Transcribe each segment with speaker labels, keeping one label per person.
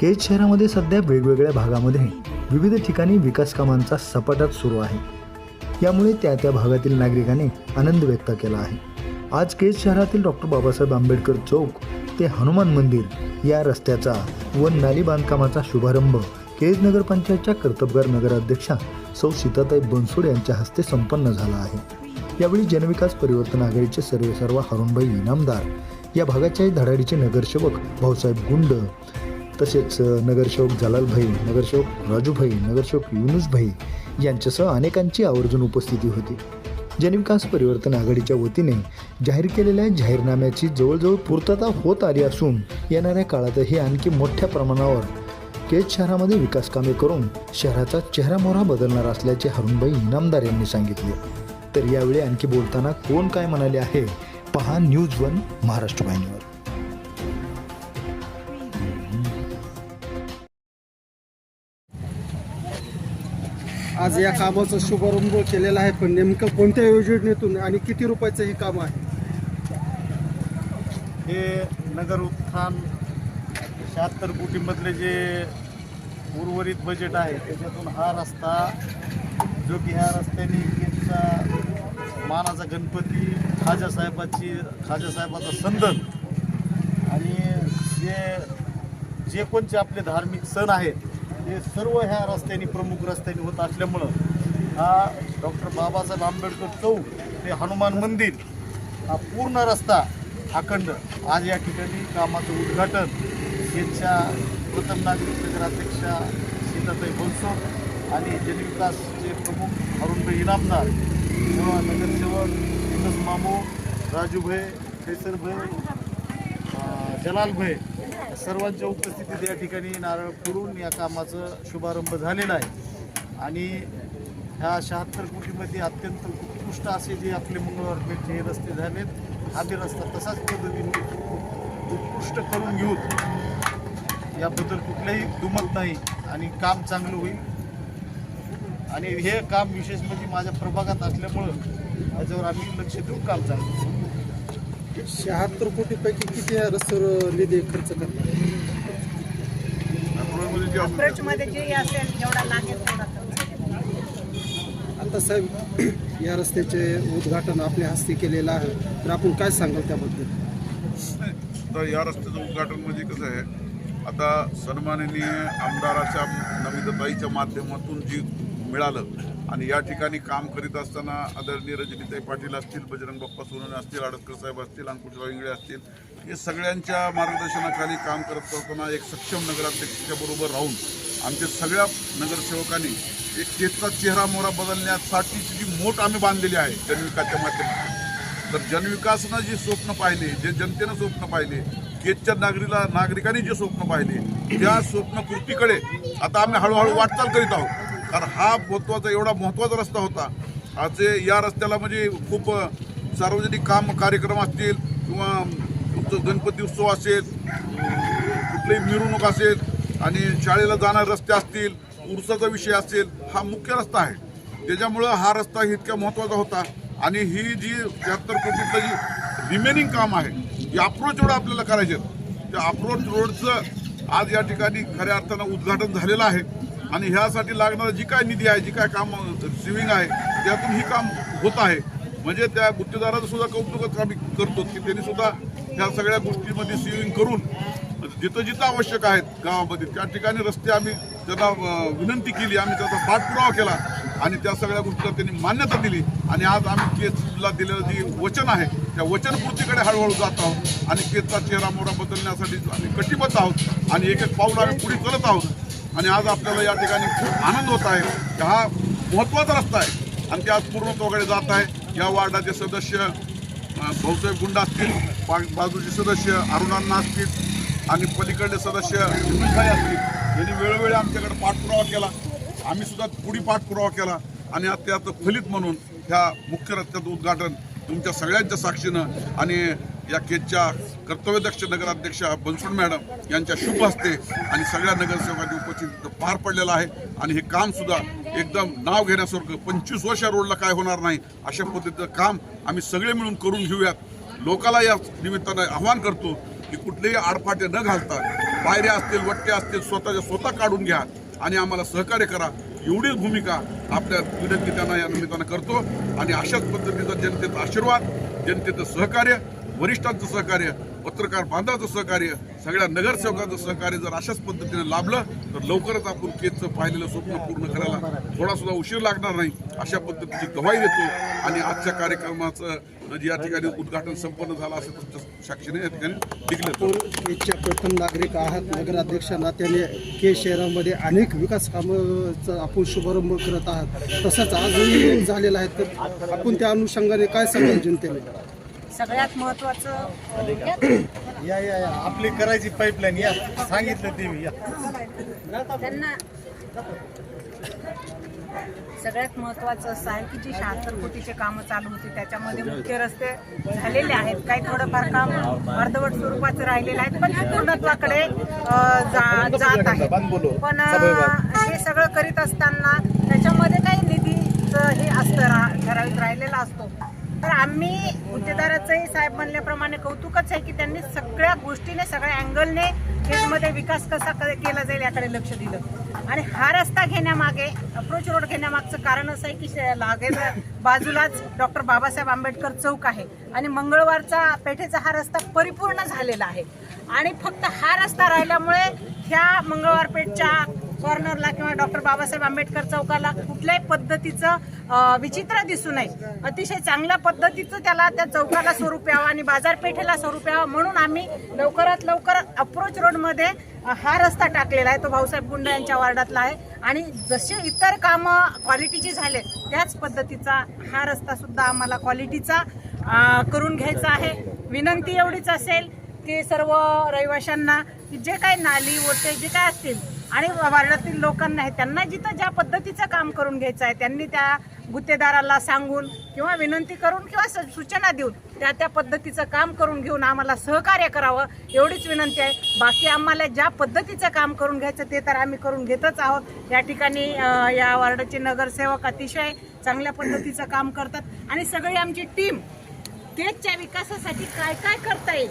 Speaker 1: केज शहरामध्ये सध्या वेगवेगळ्या भागामध्ये विविध ठिकाणी विकास कामांचा सपाटात सुरू आहे. यामुळे त्या त्या भागातील नागरिकांनी आनंद व्यक्त केला आहे. आज केज शहरातील डॉक्टर बाबासाहेब आंबेडकर चौक ते हनुमान मंदिर या रस्त्याचा व नाली बांधकामाचा शुभारंभ केज नगरपंचायतच्या कर्तबगार नगराध्यक्षा सौ सीताताई बनसोड यांच्या हस्ते संपन्न झाला आहे. यावेळी जनविकास परिवर्तन आघाडीचे सर्वे सर्व हरुणभाई इनामदार या भागाचे धडाडीचे नगरसेवक भाऊसाहेब गुंड तसेच अ, नगरसेवक जलालभाई नगरसेवक राजूभाई नगरसेवक युनुसभाई यांच्यासह अनेकांची आवर्जून उपस्थिती होती. जनविकास परिवर्तन आघाडीच्या वतीने जाहीर केलेल्या जाहीरनाम्याची जवळजवळ पूर्तता होत आली असून येणाऱ्या काळातही आणखी मोठ्या प्रमाणावर केज शहरामध्ये विकास कामे करून शहराचा चेहरामोहरा बदलणार असल्याचे हरुणभाई इनामदार यांनी सांगितले. तर यावेळी आणखी बोलताना कोण काय म्हणाले आहे पहा न्यूज वन महाराष्ट्र वाहिनीवर
Speaker 2: आज या कामाचा शुभारंभ केलेला आहे पण नेमकं कोणत्या योजनेतून आणि किती रुपयाचं हे काम आहे?
Speaker 3: हे नगर उत्थान शहात्तर कोटीमधले जे उर्वरित बजेट आहे त्याच्यातून हा रस्ता जो की ह्या रस्त्याने केजचा मानाचा गणपती खाजासाहेबाची खाजासाहेबाचा संदन आणि जे जे कोणते आपले धार्मिक सण आहेत हे सर्व ह्या रस्त्याने प्रमुख रस्त्याने होत असल्यामुळं हा डॉक्टर बाबासाहेब आंबेडकर चौक ते हनुमान मंदिर हा पूर्ण रस्ता अखंड. आज या ठिकाणी कामाचं उद्घाटन केजच्या प्रथम नागरिक नगराध्यक्षा सीताताई बनसोड आणि जनविकासचे प्रमुख अरुणभाई इनामदार किंवा नगरसेवक विनोद मामू राजूभाई कैसरभाई जलालभाई सर्वांच्या उपस्थितीत या ठिकाणी नारळ फोडून या कामाचं शुभारंभ झालेला आहे. आणि ह्या शहात्तर कोटीमध्ये अत्यंत उत्कृष्ट असे जे आपले मंगळवार पेठचे हे रस्ते झालेत हा रस्ता तसाच पद्धतीने उत्कृष्ट करून घेऊन याबद्दल कुठल्याही दुमत नाही आणि काम चांगलं होईल. आणि हे काम विशेष म्हणजे माझ्या प्रभागात असल्यामुळं याच्यावर आम्ही लक्ष देऊन काम चालू
Speaker 2: शहात्तर कोटीपैकी किती या रस्त्यावर निधी खर्च करणार
Speaker 4: अप्रोचमध्ये जे असेल जेवढा लागेल तेवढा खर्च केला.
Speaker 2: आता साहेब या रस्त्याचे उद्घाटन आपल्या हस्ते केलेलं आहे. तर आपण काय सांगाल त्याबद्दल?
Speaker 5: तर या रस्त्याचं उद्घाटन म्हणजे कसं आहे आता सन्माननीय आमदाराच्या नमिताताईच्या माध्यमातून जी मिळालं आणि या ठिकाणी काम करीत असताना आदरणीय रजनीताई पाटील असतील बजरंग बाप्पा सोनवणे असतील आडतकर साहेब असतील अंकुशराव इंगळे असतील हे सगळ्यांच्या मार्गदर्शनाखाली काम करत असताना एक सक्षम नगराध्यक्षाच्या बरोबर राहून आमच्या सगळ्या नगरसेवकांनी एक केकचा चेहरा मोहरा बदलण्यासाठीची जी मोठ आम्ही बांधलेली आहे जनविकासच्या माध्यमातून. तर जनविकासनं जे स्वप्न पाहिले जे जनतेनं स्वप्न पाहिले केतच्या नागरिकला नागरिकांनी जे स्वप्न पाहिले त्या स्वप्नपूर्तीकडे आता आम्ही हळूहळू वाटचाल करीत आहोत. कारण हा महत्त्वाचा एवढा महत्त्वाचा रस्ता होता. आज या रस्त्याला म्हणजे खूप सार्वजनिक काम कार्यक्रम असतील किंवा तुमचं गणपती उत्सव असेल कुठलीही मिरवणूक असेल आणि शाळेला जाणारे रस्ते असतील उरसाचा विषय असेल हा मुख्य रस्ता आहे. त्याच्यामुळं हा रस्ता इतक्या महत्त्वाचा होता आणि ही जी त्र्याहत्तर कोटीचं जी रिमेनिंग काम आहे ही अप्रोच रोड आपल्याला करायचे त्या अप्रोच रोडचं आज या ठिकाणी खऱ्या अर्थानं उद्घाटन झालेलं आहे. आणि ह्यासाठी लागणारा जी काय निधी आहे जी काय काम सिविंग आहे त्यातून ही काम होत आहे. म्हणजे त्या गुत्तेदाराचं सुद्धा कौतुकच आम्ही करतो की त्यांनी सुद्धा ह्या सगळ्या गोष्टीमध्ये सिविंग करून जिथं जिथं आवश्यक आहेत गावामध्ये त्या ठिकाणी रस्ते आम्ही त्यांना विनंती केली. आम्ही त्याचा पाठपुरावा केला आणि त्या सगळ्या गोष्टीला त्यांनी मान्यता दिली. आणि आज आम्ही केसला दिलेलं जे वचन आहे त्या वचनपूर्तीकडे हळूहळू जात आहोत आणि केसचा चेहरा मोहरा बदलण्यासाठी आम्ही कटिबद्ध आहोत आणि एक एक पाऊल आम्ही पुढे करत आहोत. आणि आज आपल्याला या ठिकाणी खूप आनंद होत आहे. की हा महत्त्वाचा रस्ता आहे. आणि ते आज पूर्णत्वाकडे जात आहे. या वार्डाचे सदस्य अं, भाऊसाहेब गुंड असतील बाजूचे सदस्य अरुणांना असतील आणि पलीकडले सदस्य युनुसभाई असतील. यांनी वेळोवेळी आमच्याकडे पाठपुरावा केला. आम्ही सुद्धा पुढी पाठपुरावा केला. आणि आज त्याचं फलित म्हणून ह्या मुख्य रस्त्याचं उद्घाटन तुमच्या सगळ्यांच्या साक्षीनं आणि या केजच्या कर्तव्यदक्ष नगराध्यक्षा बनसोड मॅडम यांच्या शुभ हस्ते आणि सगळ्या नगरसेवकांची उपस्थित पार पडलेलं आहे. आणि हे काम सुद्धा एकदम नाव घेण्यासारखं पंचवीस वर्ष रोडला काय होणार नाही अशा पद्धतीचं काम आम्ही सगळे मिळून करून घेऊयात. लोकाला या निमित्तानं आव्हान करतो की कुठलेही आडफाटे न घालता पायऱ्या असतील वट्टे असतील स्वतःच्या स्वतः काढून घ्या आणि आम्हाला सहकार्य करा. एवढीच भूमिका आपल्या विनंती त्यांना या निमित्तानं करतो. आणि अशाच पद्धतीचा जनतेचा आशीर्वाद जनतेचं सहकार्य वरिष्ठांचं सहकार्य पत्रकार बांधवाचं सहकार्य सगळ्या नगरसेवकांचं सहकार्य जर अशाच पद्धतीने लाभलं तर लवकरच आपण केचं पाहिलेलं स्वप्न पूर्ण करायला थोडा सुद्धा उशीर लागणार नाही अशा पद्धतीची गवाही देतो. आणि आजच्या कार्यक्रमाचं जे या ठिकाणी उद्घाटन संपन्न झालं असं तुमच्या साक्षीने या ठिकाणी
Speaker 2: प्रथम नागरिक आहात नगराध्यक्ष नात्याने के शहरामध्ये अनेक विकास कामाचा आपण शुभारंभ करत आहात. तसंच आजही झालेला आहे तर आपण त्या अनुषंगाने काय सांगाल जनतेने
Speaker 4: सगळ्यात महत्वाचं
Speaker 3: या या या. आपली करायची पाईपलाईन या. सांगितलं ते मी. या.
Speaker 4: त्यांना सगळ्यात महत्वाचं असं आहे की जी शहात्तर कोटीचे कामं चालू होती. त्याच्यामध्ये मुख्य रस्ते झालेले आहेत. काही थोडंफार काम अर्धवट स्वरूपाचं राहिलेलं आहे पण ते पूर्णत्वाकडे जा- जात आहे. पण अं, हे सगळं करीत असताना त्याच्यामध्ये काही निधीचं हे असतं रा- ठराविक राहिलेला असतो. तर आम्ही गुत्तेदाराचंही साहेब म्हणल्याप्रमाणे कौतुकच आहे की त्यांनी सगळ्या गोष्टीने सगळ्या अँगलने केसमध्ये विकास कसा क- केला जाईल याकडे लक्ष दिलं. आणि हा रस्ता घेण्यामागे अप्रोच रोड घेण्यामागचं कारण असं आहे की शे- लागेल बाजूलाच डॉक्टर बाबासाहेब आंबेडकर चौक आहे. आणि मंगळवारचा पेठेचा हा रस्ता परिपूर्ण झालेला आहे. आणि फक्त हा रस्ता राहिल्यामुळे ह्या मंगळवार पेठच्या कॉर्नरला किंवा डॉक्टर बाबासाहेब आंबेडकर चौकाला कुठल्याही पद्धतीचं विचित्र दिसू नये. अतिशय चांगल्या पद्धतीचं त्याला त्या चौकाला स्वरूप यावं आणि बाजारपेठेला स्वरूप यावं म्हणून आम्ही लवकरात लवकर अप्रोच रोडमध्ये हा रस्ता टाकलेला आहे. तो भाऊसाहेब गुंड यांच्या वार्डातला आहे. आणि जसे इतर कामं क्वालिटीची झाले त्याच पद्धतीचा हा रस्ता सुद्धा आम्हाला क्वालिटीचा करून घ्यायचा आहे. विनंती एवढीच असेल की सर्व रहिवाशांना जे काही नाली ओटे जे काय असतील आणि वार्डातील लोकांना आहे त्यांना जिथं ज्या पद्धतीचं काम करून घ्यायचं आहे त्यांनी त्या गुत्तेदाराला सांगून किंवा विनंती करून किंवा स- सूचना देऊन त्या त्या पद्धतीचं काम करून घेऊन आम्हाला सहकार्य करावं एवढीच विनंती आहे. बाकी आम्हाला ज्या पद्धतीचं काम करून घ्यायचं ते तर आम्ही करून घेतच आहोत. या ठिकाणी या वार्डाचे नगरसेवक अतिशय चांगल्या पद्धतीचं काम करतात. आणि सगळी आमची टीम केजच्या विकासासाठी काय काय करता येईल?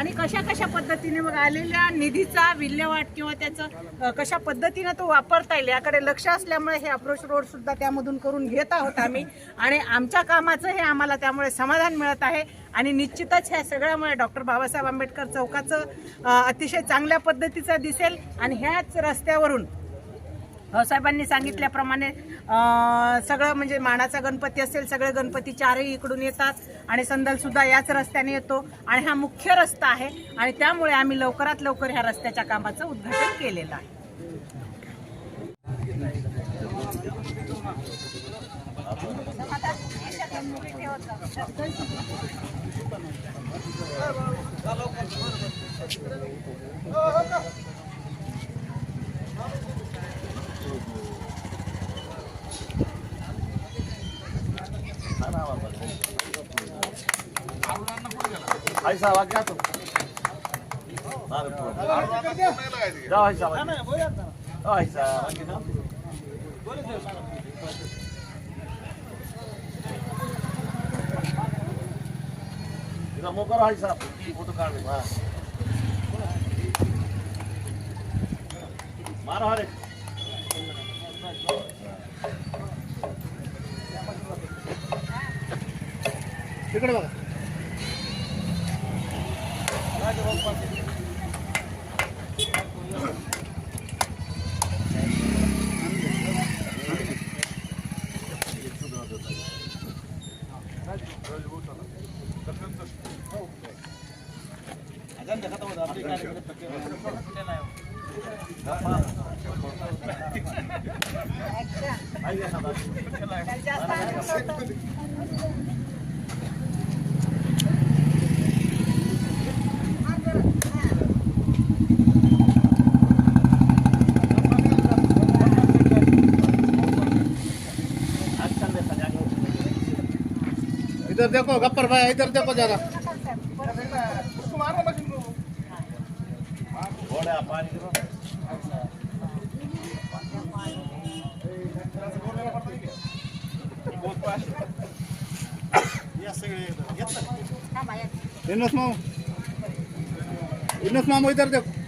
Speaker 4: आणि कशा कशा पद्धतीने मग आलेल्या निधीचा विल्हेवाट किंवा त्याचं कशा पद्धतीने तो वापरता येईल याकडे लक्ष असल्यामुळे हे अप्रोच रोड सुद्धा त्यामधून करून घेत आहोत आम्ही. आणि आमच्या कामाचं हे आम्हाला त्यामुळे समाधान मिळत आहे. आणि निश्चितच ह्या सगळ्यामुळे डॉक्टर बाबासाहेब आंबेडकर चौकाचं अतिशय चांगल्या पद्धतीचं दिसेल. आणि ह्याच रस्त्यावरून भाऊसाहेबांनी सांगितल्याप्रमाणे सगळं म्हणजे मानाचा गणपती असेल सगळे गणपती चारही इकडून येतात आणि संदल सुद्धा याच रस्त्याने येतो आणि हा मुख्य रस्ता आहे आणि त्यामुळे आम्ही लवकरात लवकर ह्या रस्त्याच्या कामाचं उद्घाटन केलेलं आहे.
Speaker 6: भाई साहब आ गया तो
Speaker 5: जाओ भाई
Speaker 6: साहब भाई साहब इधर मुंह करो भाई साहब फोटो काट लो हां मारो हरे
Speaker 2: तिकडे बघा Gracias. इधर देखो गप्पर भाई इधर देखो जरा
Speaker 3: या सगळे
Speaker 2: इनस मामू इनस मामू इधर देखो।